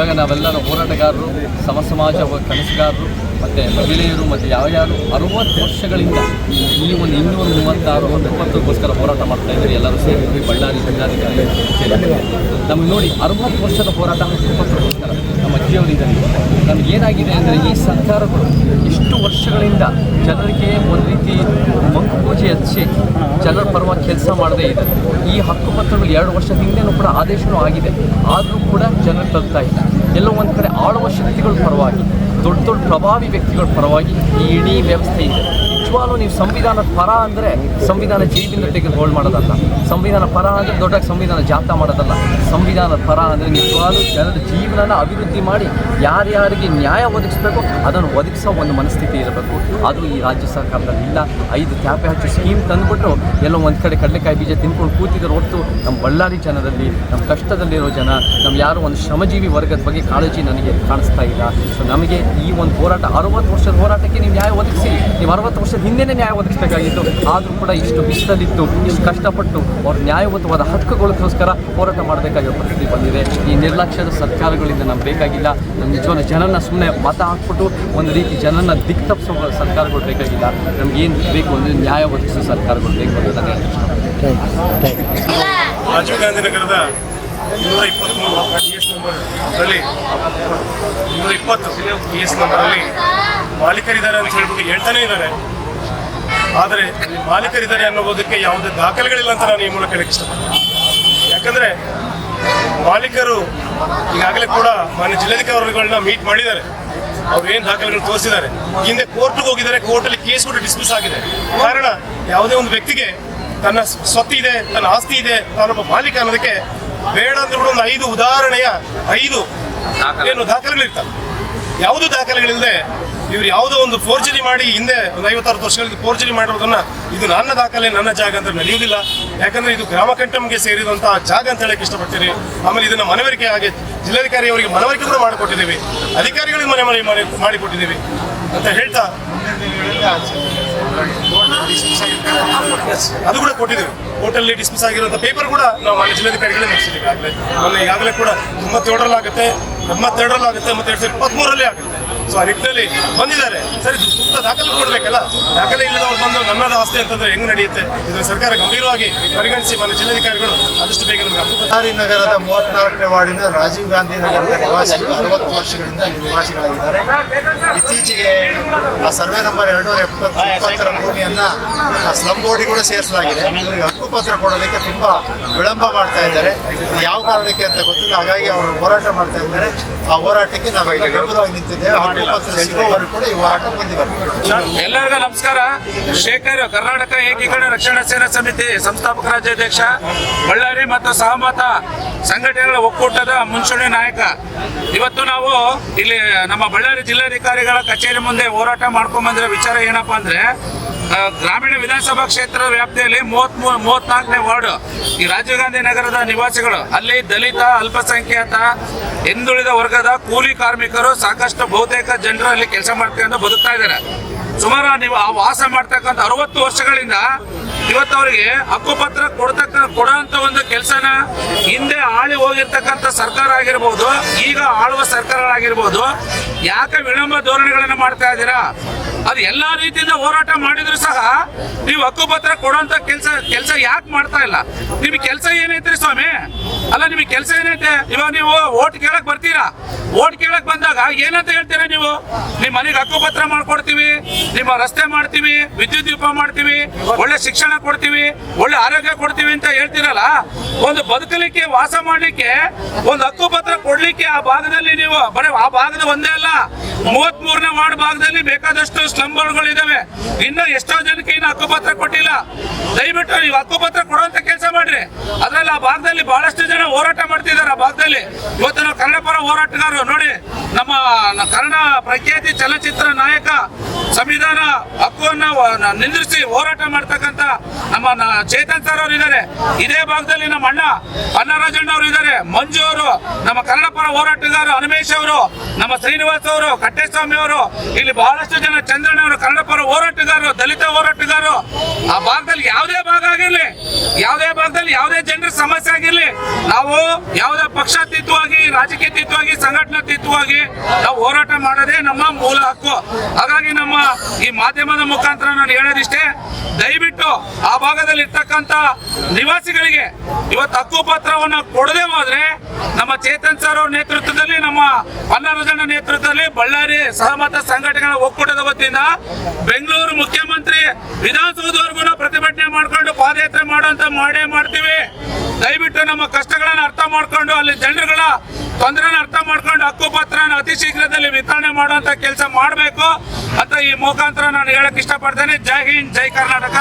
ಇವಾಗ ನಾವೆಲ್ಲರೂ ಹೋರಾಟಗಾರರು, ಸಮ ಸಮಾಜ ಕನಸುಗಾರರು, ಮತ್ತು ಮಹಿಳೆಯರು, ಮತ್ತು ಯಾವ ಯಾರು ಅರುವತ್ತು ವರ್ಷಗಳಿಂದ ಇಲ್ಲಿ ಒಂದು ಇನ್ನೂರ ಮೂವತ್ತಾರು ಒಂದು ಇಪ್ಪತ್ತಕ್ಕೋಸ್ಕರ ಹೋರಾಟ ಮಾಡ್ತಾ ಇದ್ದಾರೆ ಎಲ್ಲರೂ ಸೇರಿ ಬಳ್ಳಾರಿ ಜಿಲ್ಲಾಧಿಕಾರಿ. ನಮ್ಗೆ ನೋಡಿ, ಅರುವತ್ತು ವರ್ಷದ ಹೋರಾಟ ಇಪ್ಪತ್ತಕ್ಕೋಸ್ಕರ ನಮ್ಮ ಅಜ್ಜಿಯವರಿದ್ದಾರೆ ನಮ್ಗೆ ಏನಾಗಿದೆ ಅಂದರೆ ಈ ಸರ್ಕಾರಗಳು ಇಷ್ಟು ವರ್ಷಗಳಿಂದ ಜನರಿಗೆ ಒಂದು ರೀತಿ ಮಂಕುಪೂಜೆ ಹಚ್ಚಿ ಜನರ ಪರವಾಗಿ ಕೆಲಸ ಮಾಡದೇ ಇದೆ. ಈ ಹಕ್ಕುಪತ್ರಗಳು ಎರಡು ವರ್ಷ ಹಿಂದೆನೂ ಕೂಡ ಆದೇಶನೂ ಆಗಿದೆ. ಆದರೂ ಕೂಡ ಜನರು ತಲುಪ್ತಾ ಇಲ್ಲ. ಎಲ್ಲೋ ಒಂದು ಕಡೆ ಆಳುವ ಶಕ್ತಿಗಳ ಪರವಾಗಿ, ದೊಡ್ಡ ದೊಡ್ಡ ಪ್ರಭಾವಿ ವ್ಯಕ್ತಿಗಳ ಪರವಾಗಿ ಈ ಇಡೀ ವ್ಯವಸ್ಥೆ ಇದೆ. ನಿಜವಾಗ್ಲೂ ನೀವು ಸಂವಿಧಾನದ ಪರ ಅಂದರೆ ಸಂವಿಧಾನ ಜೀವಿಂದ ತೆಗೆದು ಹೋಲ್ಡ್ ಮಾಡೋದಲ್ಲ. ಸಂವಿಧಾನ ಪರ ಅಂದರೆ ದೊಡ್ಡಕ್ಕೆ ಸಂವಿಧಾನ ಜಾತ ಮಾಡೋದಲ್ಲ. ಸಂವಿಧಾನದ ಪರ ಅಂದರೆ ನಿಜವಾಗ್ಲೂ ಜನರ ಜೀವನನ ಅಭಿವೃದ್ಧಿ ಮಾಡಿ ಯಾರ್ಯಾರಿಗೆ ನ್ಯಾಯ ಒದಗಿಸ್ಬೇಕು ಅದನ್ನು ಒದಗಿಸೋ ಒಂದು ಮನಸ್ಥಿತಿ ಇರಬೇಕು. ಅದು ಈ ರಾಜ್ಯ ಸರ್ಕಾರದಲ್ಲಿ ಇಲ್ಲ. ಐದು ತ್ಯಾಪೆ ಹಚ್ಚು ಸ್ಕೀಮ್ ತಂದುಬಿಟ್ಟು ಎಲ್ಲೋ ಒಂದು ಕಡೆ ಕಡಲೆಕಾಯಿ ಬೀಜ ತಿನ್ಕೊಂಡು ಕೂತಿದ್ರು ಹೊರತು ನಮ್ಮ ಬಳ್ಳಾರಿ ಜನರಲ್ಲಿ ನಮ್ಮ ಕಷ್ಟದಲ್ಲಿರೋ ಜನ ನಮ್ಮ ಯಾರು ಒಂದು ಶ್ರಮಜೀವಿ ವರ್ಗದ ಬಗ್ಗೆ ಕಾಳಜಿ ನನಗೆ ಕಾಣಿಸ್ತಾ ಇಲ್ಲ. ಸೊ ನಮಗೆ ಈ ಒಂದು ಹೋರಾಟ, ಅರವತ್ತು ವರ್ಷದ ಹೋರಾಟಕ್ಕೆ ನೀವು ನೀವು ಅರವತ್ತು ವರ್ಷದ ಹಿಂದೆನೇ ನ್ಯಾಯ ಒದಗಿಸಬೇಕಾಗಿತ್ತು ಆದರೂ ಕೂಡ ಇಷ್ಟು ಬಿಸಿಲಲ್ಲಿತ್ತು ಇಷ್ಟು ಕಷ್ಟಪಟ್ಟು ಅವ್ರ ನ್ಯಾಯಯುತವಾದ ಹಕ್ಕುಗಳಿಗೋಸ್ಕರ ಹೋರಾಟ ಮಾಡಬೇಕಾಗಿರೋ ಪರಿಸ್ಥಿತಿ ಬಂದಿದೆ. ಈ ನಿರ್ಲಕ್ಷ್ಯದ ಸರ್ಕಾರಗಳಿಂದ ನಮ್ಗೆ ಬೇಕಾಗಿಲ್ಲ ನಮ್ಮ ನಿಜವಾದ ಜನನ ಸುಮ್ಮನೆ ಮತ ಹಾಕ್ಬಿಟ್ಟು ಒಂದು ರೀತಿ ಜನನ ದಿಕ್ ತಪ್ಪಿಸೋ ಸರ್ಕಾರಗಳು ಬೇಕಾಗಿಲ್ಲ. ನಮ್ಗೆ ಏನು ಬೇಕು ಅಂದರೆ ನ್ಯಾಯ ಒದಗಿಸೋ ಸರ್ಕಾರಗಳು ಬೇಕು ಅಂತ ನಾನು ರಾಜೀವ್ ಗಾಂಧಿ ನಗರದ ಇನ್ನೂರ ಇಪ್ಪತ್ತ್ಮೂರು ಎಸ್ ನಂಬರಲ್ಲಿ ಇನ್ನೂರ ಇಪ್ಪತ್ತು ಟಿ ಎಸ್ ನಂಬರಲ್ಲಿ ಮಾಲೀಕರಿದ್ದಾರೆ ಅಂತ ಹೇಳ್ಬಿಟ್ಟು ಹೇಳ್ತಾನೆ ಇದ್ದಾರೆ. ಆದರೆ ಮಾಲೀಕರಿದ್ದಾರೆ ಅನ್ನೋದಕ್ಕೆ ಯಾವುದೇ ದಾಖಲೆಗಳಿಲ್ಲ ಅಂತ ನಾನು ಈ ಮೂಲಕ ಹೇಳಕ್ಕೆ ಇಷ್ಟಪಡ್ತೀನಿ. ಯಾಕಂದರೆ ಮಾಲೀಕರು ಈಗಾಗಲೇ ಕೂಡ ಮಾನ್ಯ ಜಿಲ್ಲಾಧಿಕಾರಿಗಳನ್ನ ಮೀಟ್ ಮಾಡಿದ್ದಾರೆ. ಅವ್ರು ಏನು ದಾಖಲೆಗಳು ತೋರಿಸಿದ್ದಾರೆ? ಹಿಂದೆ ಕೋರ್ಟ್ಗೆ ಹೋಗಿದ್ದಾರೆ, ಕೋರ್ಟಲ್ಲಿ ಕೇಸ್ ಕೂಡ ಡಿಸ್ಮಿಸ್ ಆಗಿದೆ. ಕಾರಣ ಯಾವುದೇ ಒಂದು ವ್ಯಕ್ತಿಗೆ ತನ್ನ ಸ್ವತ್ತು ಇದೆ ತನ್ನ ಆಸ್ತಿ ಇದೆ, ತಾನೊಬ್ಬ ಮಾಲೀಕ ಅನ್ನೋದಕ್ಕೆ ಬೇಡ ಅಂತ ಕೂಡ ಒಂದು ಐದು ಉದಾಹರಣೆಯ ಐದು ಏನು ದಾಖಲೆಗಳಿರ್ತವೆ. ಯಾವುದು ದಾಖಲೆಗಳಿಲ್ಲದೆ ಇವ್ರು ಯಾವುದೋ ಒಂದು ಫೋರ್ಜರಿ ಮಾಡಿ ಹಿಂದೆ ಒಂದು ಐವತ್ತಾರು ವರ್ಷಗಳಿಂದ ಫೋರ್ಜರಿ ಮಾಡಿರೋದನ್ನ ಇದು ನನ್ನ ದಾಖಲೆ ನನ್ನ ಜಾಗ ಅಂತ ನಡೆಯುವುದಿಲ್ಲ. ಯಾಕಂದ್ರೆ ಇದು ಗ್ರಾಮ ಕಂಟಮ್ಗೆ ಸೇರಿದಂತಹ ಜಾಗ ಅಂತ ಹೇಳಕ್ಕೆ ಇಷ್ಟಪಡ್ತೀನಿ. ಆಮೇಲೆ ಇದನ್ನ ಮನವರಿಕೆ ಹಾಗೆ ಜಿಲ್ಲಾಧಿಕಾರಿ ಅವರಿಗೆ ಮನವರಿಕೆ ಕೂಡ ಮಾಡಿಕೊಟ್ಟಿದ್ದೀವಿ. ಅಧಿಕಾರಿಗಳಿಗೆ ಮನೆ ಮನೆ ಮಾಡಿ ಮಾಡಿಕೊಟ್ಟಿದ್ದೀವಿ ಅಂತ ಹೇಳ್ತಾ ಅದು ಕೂಡ ಕೊಟ್ಟಿದ್ದೇವೆ ಕೋರ್ಟಲ್ಲಿ ಡಿಸ್ಮಿಸ್ ಆಗಿರುವಂಥ ಪೇಪರ್ ಕೂಡ ನಾವು ಮಾನ್ಯ ಜಿಲ್ಲಾಧಿಕಾರಿಗಳೇ ನಡೆಸಿದ್ದೀವಿ ಆಗಲೇ ಮೊನ್ನೆ ಈಗಾಗಲೇ ಕೂಡ ತೊಂಬತ್ತೇಳರಲ್ಲಿ ಆಗುತ್ತೆ ಎಂಬತ್ತೆರಡರಲ್ಲಿ ಆಗುತ್ತೆ ಮತ್ತೆ ಎರಡು ಸಾವಿರದ ಇಪ್ಪತ್ತ್ಮೂರರಲ್ಲಿ ಆಗುತ್ತೆ. ಸೊ ಆ ನಿಟ್ಟಿನಲ್ಲಿ ಬಂದಿದ್ದಾರೆ. ಸರಿ ಇದು ಸೂಕ್ತ ದಾಖಲೆ ಕೊಡಬೇಕಲ್ಲ? ದಾಖಲೆ ಇಲ್ಲದವ್ರು ಬಂದು ನನ್ನದ ಆಸ್ತಿ ಅಂತಂದ್ರೆ ಹೆಂಗ್ ನಡೆಯುತ್ತೆ? ಇದನ್ನು ಸರ್ಕಾರ ಗಂಭೀರವಾಗಿ ಪರಿಗಣಿಸಿ ಮಾನ್ಯ ಜಿಲ್ಲಾಧಿಕಾರಿಗಳು ಆದಷ್ಟು ಬೇಗ ನಮಗೆ ನಗರದ ಮೂವತ್ನಾಲ್ಕನೇ ವಾರ್ಡಿನ ರಾಜೀವ್ ಗಾಂಧಿ ನಗರದ ನಿವಾಸಿಗಳು ಅರವತ್ತು ವರ್ಷಗಳಿಂದ ನಿವಾಸಿಗಳಾಗಿದ್ದಾರೆ. ಇತ್ತೀಚೆಗೆ ಆ ಸರ್ವೆ ನಂಬರ್ ಎರಡು ಇಪ್ಪತ್ತರ ಭೂಮಿಯನ್ನ ಸ್ಲಂ ಸ್ಲಮ್ ಬೋರ್ಡಿಗೆ ಕೂಡ ಸೇರಿಸಲಾಗಿದೆ. ಹಕ್ಕು ಹಕ್ಕುಪತ್ರ ಕೊಡೋದಕ್ಕೆ ತುಂಬಾ ವಿಳಂಬ ಮಾಡ್ತಾ ಇದ್ದಾರೆ. ಯಾವ ಕಾರಣಕ್ಕೆ ಅಂತ ಗೊತ್ತಿಲ್ಲ. ಹಾಗಾಗಿ ಅವರು ಹೋರಾಟ ಮಾಡ್ತಾ ಇದ್ದಾರೆ. ಆ ಹೋರಾಟಕ್ಕೆ ನಾವು ಇಲ್ಲಿ ಬೆಂಬಲವಾಗಿ ನಿಂತಿದ್ದೇವೆ. ಹಕ್ಕುಪತ್ರ ಸಿಗುವವರು ಕೂಡ ಈ ಹೋರಾಟ ಮುಂದುವರೆದಿದೆ ಎಲ್ಲರಿಗೂ ನಮಸ್ಕಾರ. ಶೇಖರ್ ಕರ್ನಾಟಕ ಏಕೀಕರಣ ರಕ್ಷಣಾ ಸೇನಾ ಸಮಿತಿ ಸಂಸ್ಥಾಪಕ ರಾಜ್ಯಾಧ್ಯಕ್ಷ ಬಳ್ಳಾರಿ ಮತ್ತು ಸಹಮತ ಸಂಘಟನೆಗಳ ಒಕ್ಕೂಟದ ಮುಂಚೂಣಿ ನಾಯಕ. ಇವತ್ತು ನಾವು ಇಲ್ಲಿ ನಮ್ಮ ಬಳ್ಳಾರಿ ಜಿಲ್ಲಾಧಿಕಾರಿಗಳ ಕಚೇರಿ ಮುಂದೆ ಹೋರಾಟ ಮಾಡ್ಕೊಂಡ್ ಬಂದಿರೋ ವಿಚಾರ ಏನಪ್ಪಾ ಅಂದ್ರೆ ಗ್ರಾಮೀಣ ವಿಧಾನಸಭಾ ಕ್ಷೇತ್ರದ ವ್ಯಾಪ್ತಿಯಲ್ಲಿ ಮೂವತ್ ಮೂವತ್ನಾಲ್ಕನೇ ವಾರ್ಡ್, ಈ ರಾಜೀವ್ ಗಾಂಧಿ ನಗರದ ನಿವಾಸಿಗಳು, ಅಲ್ಲಿ ದಲಿತ, ಅಲ್ಪಸಂಖ್ಯಾತ, ಹಿಂದುಳಿದ ವರ್ಗದ ಕೂಲಿ ಕಾರ್ಮಿಕರು ಸಾಕಷ್ಟು ಬಹುತೇಕ ಜನರು ಅಲ್ಲಿ ಕೆಲಸ ಮಾಡ್ಕೊಂಡು ಬದುಕ್ತಾ ಇದ್ದಾರೆ. ಸುಮಾರು ನೀವು ಆ ವಾಸ ಮಾಡ್ತಕ್ಕಂಥ ಅರವತ್ತು ವರ್ಷಗಳಿಂದ ಇವತ್ತು ಅವರಿಗೆ ಹಕ್ಕುಪತ್ರ ಕೊಡ್ತಕ್ಕ ಕೊಡುವಂತ ಒಂದು ಕೆಲಸನ ಹಿಂದೆ ಆಳಿ ಹೋಗಿರ್ತಕ್ಕಂಥ ಸರ್ಕಾರ ಆಗಿರ್ಬೋದು, ಈಗ ಆಳುವ ಸರ್ಕಾರಗಳಾಗಿರ್ಬೋದು, ಯಾಕೆ ವಿಳಂಬ ಧೋರಣೆಗಳನ್ನ ಮಾಡ್ತಾ ಇದ್ದೀರಾ? ಅದು ಎಲ್ಲಾ ರೀತಿಯಿಂದ ಹೋರಾಟ ಮಾಡಿದ್ರು ಸಹ ನೀವು ಹಕ್ಕುಪತ್ರ ಕೊಡುವಂತ ಕೆಲಸ ಕೆಲಸ ಯಾಕೆ ಮಾಡ್ತಾ ಇಲ್ಲ? ನಿಮ್ಗೆ ಕೆಲಸ ಏನೈತ್ರಿ ಸ್ವಾಮಿ? ಕೆಲಸ ಏನೈತೆ? ಇವಾಗ ನೀವು ಓಟ್ ಕೇಳಕ್ ಬರ್ತೀರಾ? ಓಟ್ ಕೇಳಕ್ ಬಂದಾಗ ಏನಂತ ಹೇಳ್ತೀರಾ ನೀವು? ನಿಮ್ಮ ಮನೆಗೆ ಹಕ್ಕುಪತ್ರ ಮಾಡ್ಕೊಡ್ತೀವಿ, ನಿಮ್ಮ ರಸ್ತೆ ಮಾಡ್ತೀವಿ, ವಿದ್ಯುತ್ ದೀಪ ಮಾಡ್ತೀವಿ, ಒಳ್ಳೆ ಶಿಕ್ಷಣ ಕೊಡ್ತೀವಿ, ಒಳ್ಳೆ ಆರೋಗ್ಯ ಕೊಡ್ತೀವಿ ಅಂತ ಹೇಳ್ತೀರಲ್ಲ? ಒಂದು ಬದುಕಲಿಕ್ಕೆ, ವಾಸ ಮಾಡ್ಲಿಕ್ಕೆ, ಒಂದು ಹಕ್ಕುಪತ್ರ ಕೊಡ್ಲಿಕ್ಕೆ ಆ ಭಾಗದಲ್ಲಿ ನೀವು, ಬರೀ ಆ ಭಾಗದ ಒಂದೇ ಅಲ್ಲ ಮೂವತ್ ಮೂರನೇ ವಾರ್ಡ್ ಭಾಗದಲ್ಲಿ ಬೇಕಾದಷ್ಟು ಸ್ಲಂಬರ್ಗಳು ಇದಾವೆ ಇನ್ನು ಎಷ್ಟೋ ಜನಕ್ಕೆ ಇನ್ನು ಹಕ್ಕುಪತ್ರ ಕೊಟ್ಟಿಲ್ಲ. ದಯವಿಟ್ಟು ನೀವು ಹಕ್ಕುಪತ್ರ ಕೊಡುವಂತ ಕೆಲಸ ಮಾಡ್ರಿ. ಅದ್ರಲ್ಲಿ ಆ ಭಾಗದಲ್ಲಿ ಬಹಳಷ್ಟು ಜನ ಹೋರಾಟ ಮಾಡ್ತಿದ್ದಾರೆ ಭಾಗದಲ್ಲಿ. ಇವತ್ತು ನಾವು ಕನ್ನಡ ಪರ ಹೋರಾಟಗಾರರು. ನೋಡಿ, ನಮ್ಮ ಕನ್ನಡ ಪ್ರಖ್ಯಾತಿ ಚಲನಚಿತ್ರ ನಾಯಕ ಸಂವಿಧಾನ ಹಕ್ಕುವನ್ನ ನಿಂದಿಸಿ ಹೋರಾಟ ಮಾಡ್ತಕ್ಕಂತ ನಮ್ಮ ಚೇತನ್ ಸರ್ ಅವರು ಇದ್ದಾರೆ. ಇದೇ ಭಾಗದಲ್ಲಿ ನಮ್ಮ ಅಣ್ಣ ಅನ್ನರಾಜಣ್ಣ ಅವರು ಇದ್ದಾರೆ. ಮಂಜು ಅವರು, ನಮ್ಮ ಕನ್ನಡ ಪರ ಹೋರಾಟಗಾರ ಹನುಮೇಶ್ ಅವರು, ನಮ್ಮ ಶ್ರೀನಿವಾಸ್ ಅವರು, ಕಟ್ಟೆಸ್ವಾಮಿ ಅವರು, ಇಲ್ಲಿ ಬಹಳಷ್ಟು ಜನ ಚಂದ್ರಣ್ಣ ಅವರು ಕನ್ನಡ ಪರ ಹೋರಾಟಗಾರರು, ದಲಿತ ಹೋರಾಟಗಾರರು. ಆ ಭಾಗದಲ್ಲಿ ಯಾವುದೇ ಭಾಗ ಆಗಿರ್ಲಿ, ಯಾವುದೇ ಭಾಗದಲ್ಲಿ ಯಾವುದೇ ಜನರ ಸಮಸ್ಯೆ ಆಗಿರ್ಲಿ, ನಾವು ಯಾವುದೇ ಪಕ್ಷಾತೀತವಾಗಿ, ರಾಜಕೀಯತೀತವಾಗಿ ಸಂಘಟನೆ ಸಂಘಟನಾತೀತವಾಗಿ ನಾವು ಹೋರಾಟ ಮಾಡೋದೇ ನಮ್ಮ ಮೂಲ ಹಕ್ಕು. ಹಾಗಾಗಿ ನಮ್ಮ ಈ ಮಾಧ್ಯಮದ ಮುಖಾಂತರ ನಾನು ಹೇಳೋದಿಷ್ಟೇ, ದಯವಿಟ್ಟು ಆ ಭಾಗದಲ್ಲಿ ಇರ್ತಕ್ಕಂತ ನಿವಾಸಿಗಳಿಗೆ ಇವತ್ತು ಹಕ್ಕುಪತ್ರವನ್ನು ಕೊಡದೆ ಹೋದ್ರೆ ನಮ್ಮ ಚೇತನ್ ಸರ್ ಅವ್ರ ನೇತೃತ್ವದಲ್ಲಿ, ನಮ್ಮ ಪನ್ನರಜಣ್ಣ ನೇತೃತ್ವದಲ್ಲಿ ಬಳ್ಳಾರಿ ಸಹಮತ ಸಂಘಟನೆಗಳ ಒಕ್ಕೂಟದ ವತಿಯಿಂದ ಬೆಂಗಳೂರು ಮುಖ್ಯಮಂತ್ರಿ ವಿಧಾನಸೌಧವರೆಗೂ ಪ್ರತಿಭಟನೆ ಮಾಡ್ಕೊಂಡು ಪಾದಯಾತ್ರೆ ಮಾಡುವಂತ ಮಾಡೇ ಮಾಡ್ತೀವಿ. ದಯವಿಟ್ಟು ನಮ್ಮ ಕಷ್ಟಗಳನ್ನ ಅರ್ಥ ಮಾಡ್ಕೊಂಡು ಅಲ್ಲಿ ಜನರುಗಳ ತೊಂದರೆನ ಅರ್ಥ ಮಾಡ್ಕೊಂಡು ಹಕ್ಕುಪತ್ರನ ಅತಿ ಶೀಘ್ರದಲ್ಲಿ ವಿತರಣೆ ಮಾಡುವಂತ ಕೆಲಸ ಮಾಡಬೇಕು ಅಂತ ಈ ಮುಖಾಂತರ ನಾನು ಹೇಳಕ್ ಇಷ್ಟಪಡ್ತೇನೆ. ಜೈ ಹಿಂದ್, ಜೈ ಕರ್ನಾಟಕ.